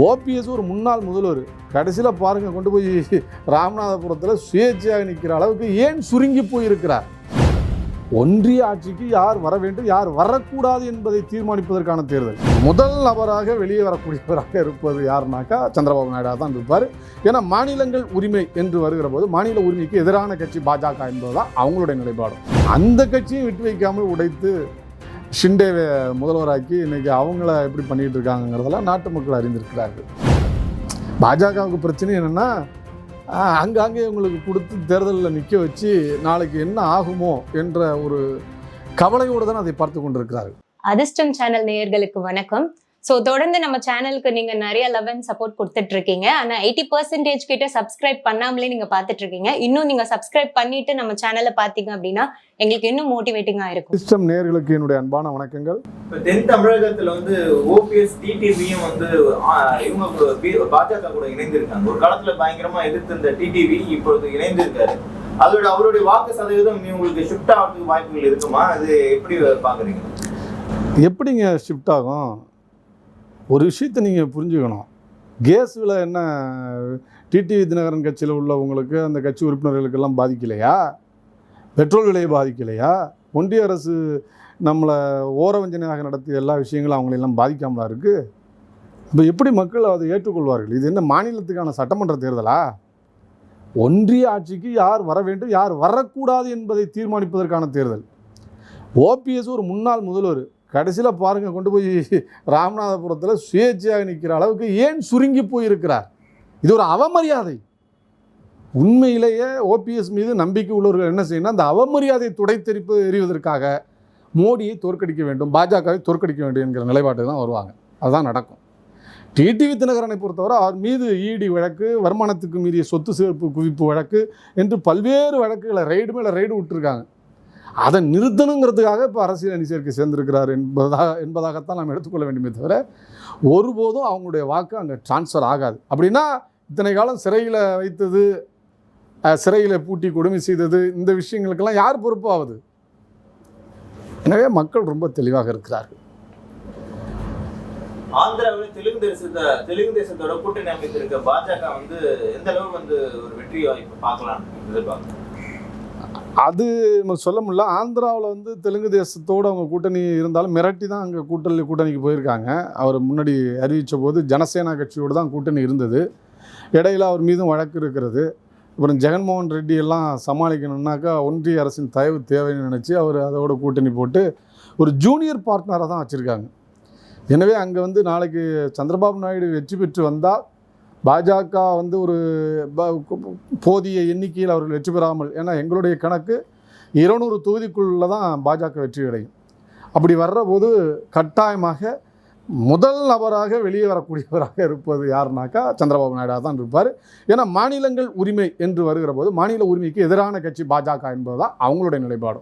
OPS ஒரு முன்னாள் முதல்வர். கடைசியில் பாருங்கள் கொண்டு போய் ராமநாதபுரத்தில் சுயேட்சையாக நிற்கிற அளவுக்கு ஏன் சுருங்கி போயிருக்கிறார்? ஒன்றிய ஆட்சிக்கு யார் வர வேண்டும் யார் வரக்கூடாது என்பதை தீர்மானிப்பதற்கான தேர்தல். முதல் நபராக வெளியே வரக்கூடியவராக இருப்பது யாருனாக்கா சந்திரபாபு நாயுடா தான் இருப்பார். ஏன்னா மாநிலங்கள் உரிமை என்று வருகிற போது மாநில உரிமைக்கு எதிரான கட்சி பாஜக என்பதுதான் அவங்களுடைய நிலைப்பாடு. அந்த கட்சியும் விட்டு வைக்காமல் உடைத்து ஷிண்டேவை முதல்வராக்கி இன்னைக்கு அவங்கள எப்படி பண்ணிட்டு இருக்காங்கிறதெல்லாம் நாட்டு மக்கள் அறிந்திருக்கிறார்கள். பாஜகவுக்கு பிரச்சனை என்னென்னா அங்கங்கே இவங்களுக்கு கொடுத்து தேர்தலில் நிற்க வச்சு நாளைக்கு என்ன ஆகுமோ என்ற ஒரு கவலையோடு தான் அதை பார்த்து கொண்டிருக்கிறார்கள். அதிர்ஷ்டம் சேனல் நேயர்களுக்கு வணக்கம். ஸோ தொடர்ந்து நம்ம சேனலுக்கு நீங்க நிறைய லவ் அண்ட் சப்போர்ட் கொடுத்துட்டு இருக்கீங்க ஆனா எயிட்டி பர்சன்டேஜ் கிட்ட சப்ஸ்கிரைப் பண்ணாமலே நீங்க பார்த்துட்டு இருக்கீங்க இன்னும் நீங்க சப்ஸ்கிரைப் பண்ணிட்டு நம்ம சேனலை பார்த்தீங்க அப்படின்னா எங்களுக்கு இன்னும் மோட்டிவேட்டிங்கா இருக்கும். சிஸ்டம் நேர்களுக்கு என்னுடைய அன்பான வணக்கங்கள். இப்ப தென் தமிழகத்துல வந்து ஓபிஎஸ் டிடிவியும் வந்து இவங்க பாஜக கூட இணைந்திருக்காங்க. ஒரு காலத்துல பயங்கரமா எதிர்த்து இந்த டிடிவி இப்பொழுது இணைந்திருக்காரு. அதோட அவருடைய வாக்கு சதவீதம் உங்களுக்கு ஷிஃப்ட் ஆகிறதுக்கு வாய்ப்புகள் இருக்குமா? அது எப்படி பாக்குறீங்க எப்படிங்க ஷிஃப்ட் ஆகும்? ஒரு விஷயத்தை நீங்கள் புரிஞ்சுக்கணும். கேஸ் விலை என்ன டிடிவி தினகரன் கட்சியில் உள்ளவங்களுக்கு அந்த கட்சி உறுப்பினர்களுக்கெல்லாம் பாதிக்கலையா? பெட்ரோல் விலையை பாதிக்கலையா? ஒன்றிய அரசு நம்மளை ஓரவஞ்சனையாக நடத்திய எல்லா விஷயங்களும் அவங்களெல்லாம் பாதிக்காமலா இருக்குது இப்போ எப்படி மக்கள் அதை ஏற்றுக்கொள்வார்கள்? இது என்ன மாநிலத்துக்கான சட்டமன்ற தேர்தலா? ஒன்றிய ஆட்சிக்கு யார் வர வேண்டும் யார் வரக்கூடாது என்பதை தீர்மானிப்பதற்கான தேர்தல். ஓபிஎஸ் ஒரு முன்னாள் முதல்வர் கடைசியில் பாருங்கள் கொண்டு போய் ராமநாதபுரத்தில் சுயேட்சையாக நிற்கிற அளவுக்கு ஏன் சுருங்கி போயிருக்கிறார்? இது ஒரு அவமரியாதை. உண்மையிலேயே ஓபிஎஸ் மீது நம்பிக்கை உள்ளவர்கள் என்ன செய்யணும் அந்த அவமரியாதை துடைத்தெறிப்பு எறிவதற்காக மோடியை தோற்கடிக்க வேண்டும் பாஜகவை தோற்கடிக்க வேண்டும் என்கிற நிலைப்பாட்டு தான் வருவாங்க. அதுதான் நடக்கும். டிடிவி தினகரனை பொறுத்தவரை அவர் மீது ஈடி வழக்கு வருமானத்துக்கு மீறிய சொத்து சேர்ப்பு குவிப்பு வழக்கு என்று பல்வேறு வழக்குகளை ரைடு மேலே ரைடு விட்டுருக்காங்க. அதை நிறுத்தணுங்கிறதுக்காக இப்போ அரசியல் அணி சேர்க்கை சேர்ந்திருக்கிறார் என்பதாக என்பதாகத்தான் நாம் எடுத்துக்கொள்ள வேண்டுமே தவிர ஒருபோதும் அவங்களுடைய வாக்கு அங்கே டிரான்ஸ்ஃபர் ஆகாது. அப்படின்னா இத்தனை காலம் சிறையில் வைத்தது சிறையில் பூட்டி கொடுமை செய்தது இந்த விஷயங்களுக்கெல்லாம் யார் பொறுப்பாகுது எனவே மக்கள் ரொம்ப தெளிவாக இருக்கிறார்கள். ஆந்திராவில் தெலுங்கு தேசத்தை தெலுங்கு தேசத்தோட கூட்டணி அமைத்திருக்க பாஜக வந்து எந்த அளவு வந்து ஒரு வெற்றி வாய்ப்பு பார்க்கலாம் எதிர்பார்க்கலாம் அது நம்ம சொல்ல முடியல. ஆந்திராவில் வந்து தெலுங்கு தேசத்தோடு அவங்க கூட்டணி இருந்தாலும் மிரட்டி தான் அங்கே கூட்டணி கூட்டணிக்கு போயிருக்காங்க. அவர் முன்னாடி அறிவித்த போது ஜனசேனா கட்சியோடு தான் கூட்டணி இருந்தது. இடையில் அவர் மீதும் வழக்கு இருக்கிறது. அப்புறம் ஜெகன்மோகன் ரெட்டி எல்லாம் சமாளிக்கணுன்னாக்கா ஒன்றிய அரசின் தயவு தேவைன்னு நினச்சி அவர் அதோட கூட்டணி போட்டு ஒரு ஜூனியர் பார்ட்னராக தான் வச்சுருக்காங்க. எனவே அங்கே வந்து நாளைக்கு சந்திரபாபு நாயுடு வெற்றி பெற்று வந்தால் பாஜக வந்து ஒரு போதிய எண்ணிக்கையில் அவர்கள் வெற்றி பெறாமல் ஏன்னா எங்களுடைய கணக்கு இருநூறு தொகுதிக்குள்ளே தான் பாஜக வெற்றி அடையும். அப்படி வர்ற போது கட்டாயமாக முதல் நபராக வெளியே வரக்கூடியவராக இருப்பது யாருனாக்கா சந்திரபாபு நாயுடு தான் இருப்பார். ஏன்னா மாநிலங்கள் உரிமை என்று வருகிற போது மாநில உரிமைக்கு எதிரான கட்சி பாஜக என்பது தான் அவங்களுடைய நிலைப்பாடு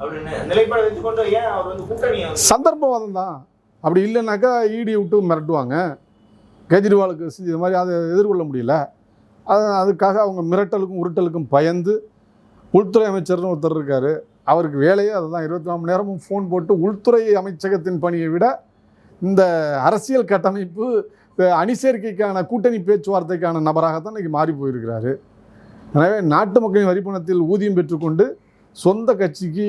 அப்படின்னு நிலைப்பாடு வச்சுக்கொண்டு ஏன் அவர் வந்து கூட்டணியை வந்து சந்தர்ப்பவாதம் தான். அப்படி இல்லைனாக்கா ஈடி விட்டு மிரட்டுவாங்க. கெஜ்ரிவாலுக்கு இது மாதிரி அதை எதிர்கொள்ள முடியல. அது அதுக்காக அவங்க மிரட்டலுக்கும் உருட்டலுக்கும் பயந்து உள்துறை அமைச்சர்னு ஒருத்தர் இருக்கார். அவருக்கு வேலையே அதுதான். இருபத்தி நாலு மணி நேரமும் ஃபோன் போட்டு உள்துறை அமைச்சகத்தின் பணியை விட இந்த அரசியல் கட்டமைப்பு அணி சேர்க்கைக்கான கூட்டணி பேச்சுவார்த்தைக்கான நபராகத்தான் இன்றைக்கி மாறி போயிருக்கிறாரு. எனவே நாட்டு மக்களின் வரிப்பணத்தில் ஊதியம் பெற்றுக்கொண்டு சொந்த கட்சிக்கு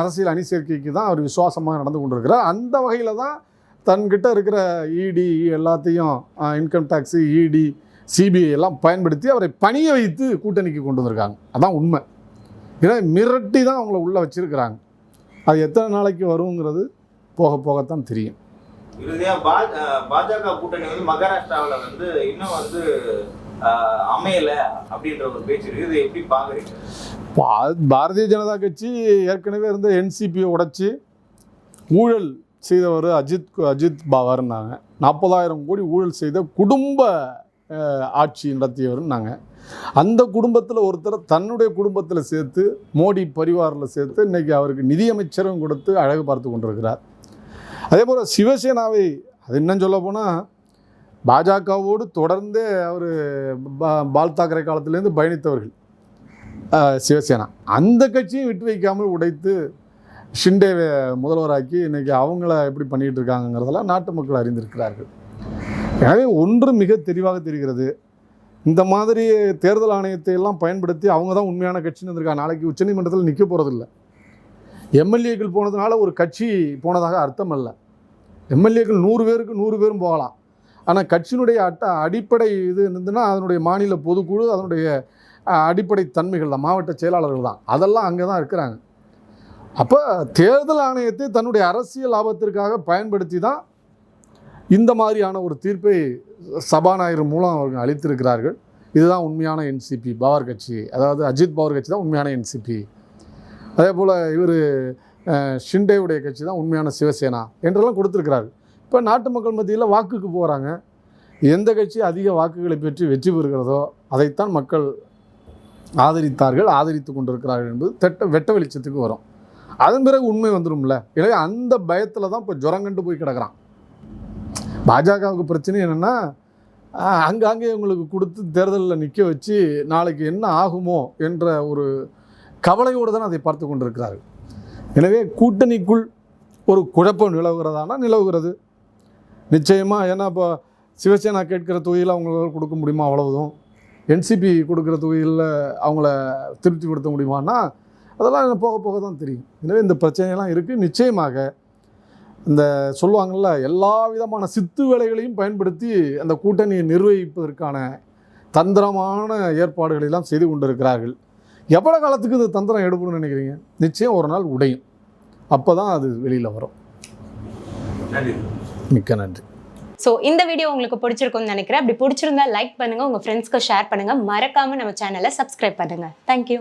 அரசியல் அணி சேர்க்கைக்கு தான் அவர் விசுவாசமாக நடந்து கொண்டிருக்கிறார். அந்த வகையில் தான் தன்கிட்ட இருக்கிற இடி எல்லாத்தையும் இன்கம் டேக்ஸு இடி சிபிஐ எல்லாம் பயன்படுத்தி அவரை பணிய வைத்து கூட்டணிக்கு கொண்டு வந்திருக்காங்க. அதான் உண்மை. ஏன்னா மிரட்டி தான் அவங்கள உள்ளே வச்சிருக்கிறாங்க. அது எத்தனை நாளைக்கு வருங்கிறது போக போகத்தான் தெரியும். பாஜக கூட்டணி வந்து மகாராஷ்டிராவுல வந்து இன்னும் வந்து அஹ், அமையல அப்படின்ற ஒரு பேச்சு இருக்கு. இது எப்படி பாக்குறீங்க? பா- பாரதிய ஜனதா கட்சி ஏற்கனவே இருந்த என்சிபியை உடைச்சி ஊழல் செய்தவர் அஜித் அஜித் பாவாருன்னாங்க. நாற்பதாயிரம் கோடி ஊழல் செய்த குடும்ப ஆட்சி நடத்தியவர்னாங்க அந்த குடும்பத்தில் ஒருத்தர் தன்னுடைய குடும்பத்தில் சேர்த்து மோடி பரிவாரில் சேர்த்து இன்னைக்கு அவருக்கு நிதியமைச்சரும் கொடுத்து அழகு பார்த்து கொண்டிருக்கிறார். அதே போல் சிவசேனாவை அது இன்னும் சொல்ல போனால் பாஜகவோடு தொடர்ந்தே அவர் பால் தாக்கரே காலத்திலேருந்து பயணித்தவர்கள் சிவசேனா. அந்த கட்சியும் விட்டு வைக்காமல் உடைத்து ஷிண்டேவை முதல்வராக்கி இன்றைக்கி அவங்கள எப்படி பண்ணிகிட்டு இருக்காங்கங்கிறதெல்லாம் நாட்டு மக்கள் அறிந்திருக்கிறார்கள். எனவே ஒன்று மிக தெளிவாக தெரிகிறது. இந்த மாதிரி தேர்தல் ஆணையத்தை எல்லாம் பயன்படுத்தி அவங்க தான் உண்மையான கட்சின்னு இருக்காங்க நாளைக்கு உச்சநீதிமன்றத்தில் நிற்க போகிறதில்ல எம்எல்ஏக்கள் போனதுனால ஒரு கட்சி போனதாக அர்த்தம் அல்ல. எம்எல்ஏக்கள் நூறு பேருக்கு நூறு பேரும் போகலாம். ஆனால் கட்சியினுடைய அட்ட அடிப்படை இது இருந்ததுன்னா அதனுடைய மாநில பொதுக்குழு அதனுடைய அடிப்படை தன்மைகள் தான் மாவட்ட செயலாளர்கள் தான். அதெல்லாம் அங்கே தான் இருக்கிறாங்க. அப்போ தேர்தல் ஆணையத்தை தன்னுடைய அரசியல் லாபத்திற்காக பயன்படுத்தி தான் இந்த மாதிரியான ஒரு தீர்ப்பை சபாநாயகர் மூலம் அவர்கள் அளித்திருக்கிறார்கள். இதுதான் உண்மையான என்சிபி பவர் கட்சி. அதாவது அஜித் பவர் கட்சி தான் உண்மையான என்சிபி அதே போல் இவர் ஷிண்டேவுடைய கட்சி தான் உண்மையான சிவசேனா என்றெல்லாம் கொடுத்துருக்கிறாரு இப்போ நாட்டு மக்கள் மத்தியில் வாக்குக்கு போகிறாங்க எந்த கட்சி அதிக வாக்குகளை பெற்று வெற்றி பெறுகிறதோ அதைத்தான் மக்கள் ஆதரித்தார்கள் ஆதரித்து கொண்டிருக்கிறார்கள் என்பது தெட்ட வெட்ட வெளிச்சத்துக்கு வரும். அதன் பிறகு உண்மை வந்துடும்ல எனவே அந்த பயத்தில் தான் இப்போ ஜுரம் கண்டு போய் கிடக்கிறான். பாஜகவுக்கு பிரச்சனை என்னென்னா அங்காங்கே இவங்களுக்கு கொடுத்து தேர்தலில் நிற்க வச்சு நாளைக்கு என்ன ஆகுமோ என்ற ஒரு கவலையோடு தான் அதை பார்த்து கொண்டிருக்கிறார்கள் எனவே கூட்டணிக்குள் ஒரு குழப்பம் நிலவுகிறதானா? நிலவுகிறது. நிச்சயமாக ஏன்னா இப்போ சிவசேனா கேட்கிற தொகையில் அவங்களால கொடுக்க முடியுமா? அவ்வளவுதும் என்சிபி கொடுக்குற தொகையில் அவங்கள திருப்திப்படுத்த முடியுமான்னா அதெல்லாம் போக போக தான் தெரியும். எனவே இந்த பிரச்சனையெல்லாம் இருக்குது நிச்சயமாக இந்த சொல்லுவாங்கள்ல எல்லா விதமான சித்து வேலைகளையும் பயன்படுத்தி அந்த கூட்டணியை நிர்வகிப்பதற்கான தந்திரமான ஏற்பாடுகளை எல்லாம் செய்து கொண்டிருக்கிறார்கள். எவ்வளோ காலத்துக்கு இந்த தந்திரம் எடுக்கணும்னு நினைக்கிறீங்க? நிச்சயம் ஒரு நாள் உடையும். அப்போ தான் அது வெளியில் வரும். நன்றி. மிக்க நன்றி. ஸோ இந்த வீடியோ உங்களுக்கு பிடிச்சிருக்கும்னு நினைக்கிறேன். அப்படி பிடிச்சிருந்தா லைக் பண்ணுங்க உங்க ஃப்ரெண்ட்ஸ்க்கு ஷேர் பண்ணுங்க. மறக்காம நம்ம சேனலை சப்ஸ்கிரைப் பண்ணுங்க. தேங்க்யூ